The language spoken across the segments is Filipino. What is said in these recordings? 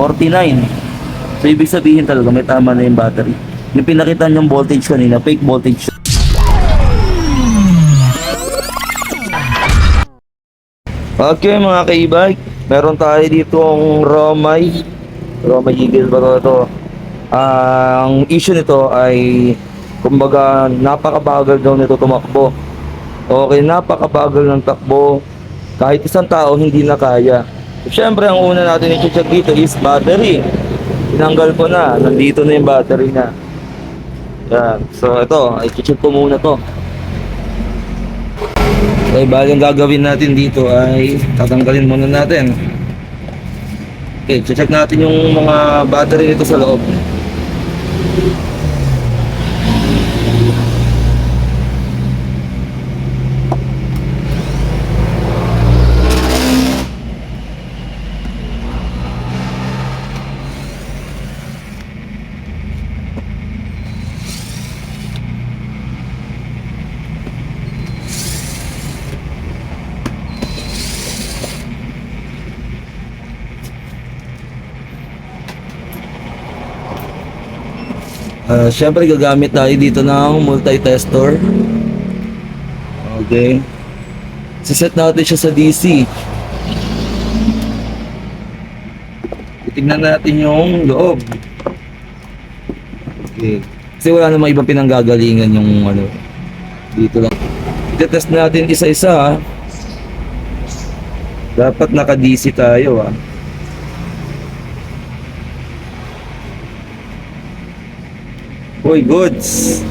49. So, ibig sabihin talaga may tama na yung battery. Yung pinakita niyong voltage kanina, fake voltage. Okay mga ka-e-bike, meron tayo dito ang Romay. Romay Eagle ba to? ito? ang issue nito ay kumbaga napakabagal daw nito tumakbo. Okay, napakabagal ng takbo. Kahit isang tao hindi na kaya. Siyempre, ang una natin i-check dito is battery. Tinanggal ko na, nandito na yung battery na. Yan. So ito, i-check ko muna to. Okay, bali ang gagawin natin dito ay tatanggalin muna natin. Okay, check natin yung mga battery nito sa loob. Uh, Siyempre gagamit tayo dito ng multi-tester. Okay. Siset natin siya sa DC. Titignan natin yung loob. Okay. Kasi wala namang ibang pinanggagalingan yung ano. Dito lang. Itetest natin isa-isa ha. Dapat naka-DC tayo ah. Uy, goods.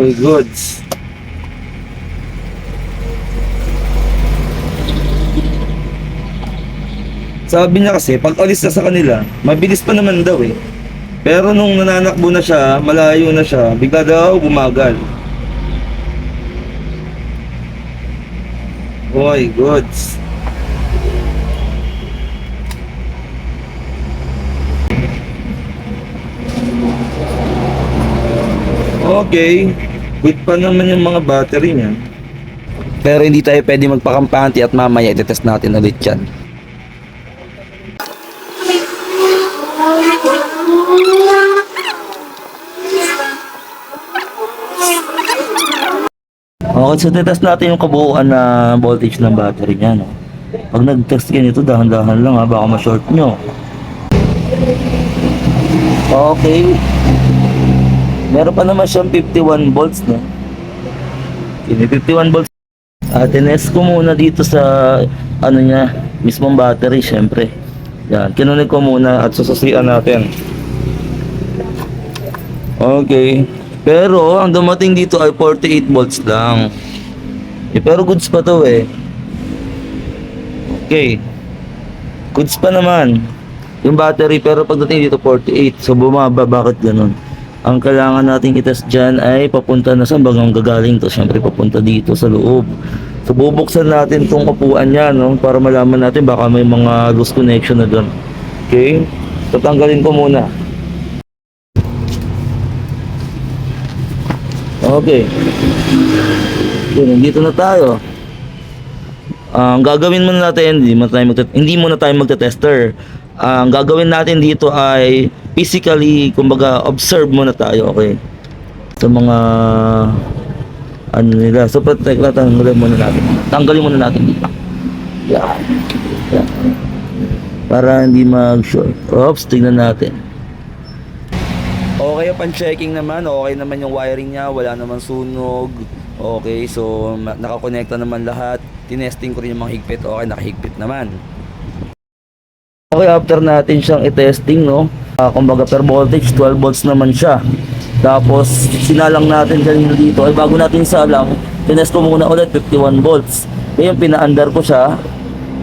Uy, goods. Sabi niya kasi, pag alis na sa kanila, mabilis pa naman daw eh. Pero nung nananakbo na siya, malayo na siya, bigla daw bumagal. Boy, goods. Okay. Good pa naman yung mga battery niya. Pero hindi tayo pwede magpakampante at mamaya itetest natin ulit yan. Okay, so test natin yung kabuuan na voltage ng battery niya, no? Pag nag-test ganito, dahan-dahan lang ha, baka ma-short nyo. Okay. Meron pa naman siyang 51 volts, no? May 51 volts. Ah, tinest ko muna dito sa, ano niya, mismong battery, syempre. Yan, kinunig ko muna at sususian natin. Okay. Pero ang dumating dito ay 48 volts lang. Eh, pero goods pa to eh. Okay. Goods pa naman. Yung battery pero pagdating dito 48. So bumaba bakit ganun? Ang kailangan natin itest dyan ay papunta na saan bagang gagaling to. Siyempre papunta dito sa loob. So bubuksan natin tong kapuan niya no para malaman natin baka may mga loose connection na doon. Okay? Tatanggalin ko muna. Okay. Okay, nandito na tayo. Ang gagawin muna natin, hindi muna tayo magte hindi muna tayo magte-tester. Ang gagawin natin dito ay physically, kumbaga, observe muna tayo, okay? Sa mga ano nila. So, protect na tanggalin muna natin. Tanggalin muna natin. Yan. Yan. Para hindi mag-short. Oops, tingnan natin. Okay, pan checking naman. Okay naman yung wiring niya. Wala naman sunog. Okay, so nakakonekta naman lahat. Tinesting ko rin yung mga higpit. Okay, nakahigpit naman. Okay, after natin siyang i-testing, no? Ah, kumbaga per voltage, 12 volts naman siya. Tapos, sinalang natin kanina dito. Ay, bago natin salang, tinest ko muna ulit, 51 volts. Kaya yung pina-under ko siya.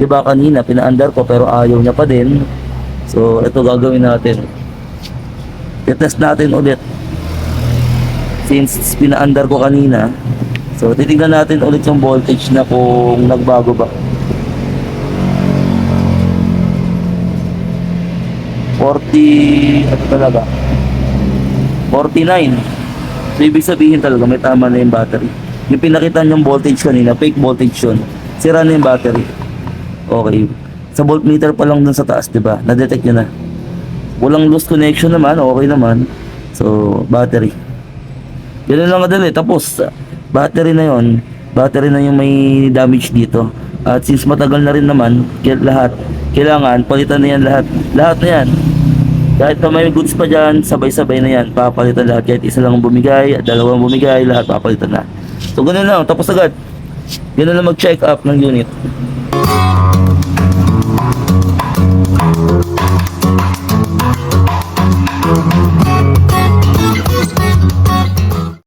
Di ba kanina, pina-under ko pero ayaw niya pa din. So, ito gagawin natin. I-test natin ulit. Since pina-under ko kanina. So, titignan natin ulit yung voltage na kung nagbago ba. 40, ano talaga? 49. So, ibig sabihin talaga may tama na yung battery. Yung pinakita niyong voltage kanina, fake voltage yun. Sira na yung battery. Okay. Sa voltmeter pa lang dun sa taas, di ba? Na-detect nyo na. Walang loose connection naman, okay naman. So, battery. Ganun lang kadali. Tapos, battery na yon battery na yung may damage dito. At since matagal na rin naman, lahat, kailangan palitan na yan lahat. Lahat na yan. Kahit pa may goods pa dyan, sabay-sabay na yan. Papalitan lahat. Kahit isa lang bumigay, dalawang bumigay, lahat papalitan na. So, ganun lang. Tapos agad. Ganun lang mag-check up ng unit.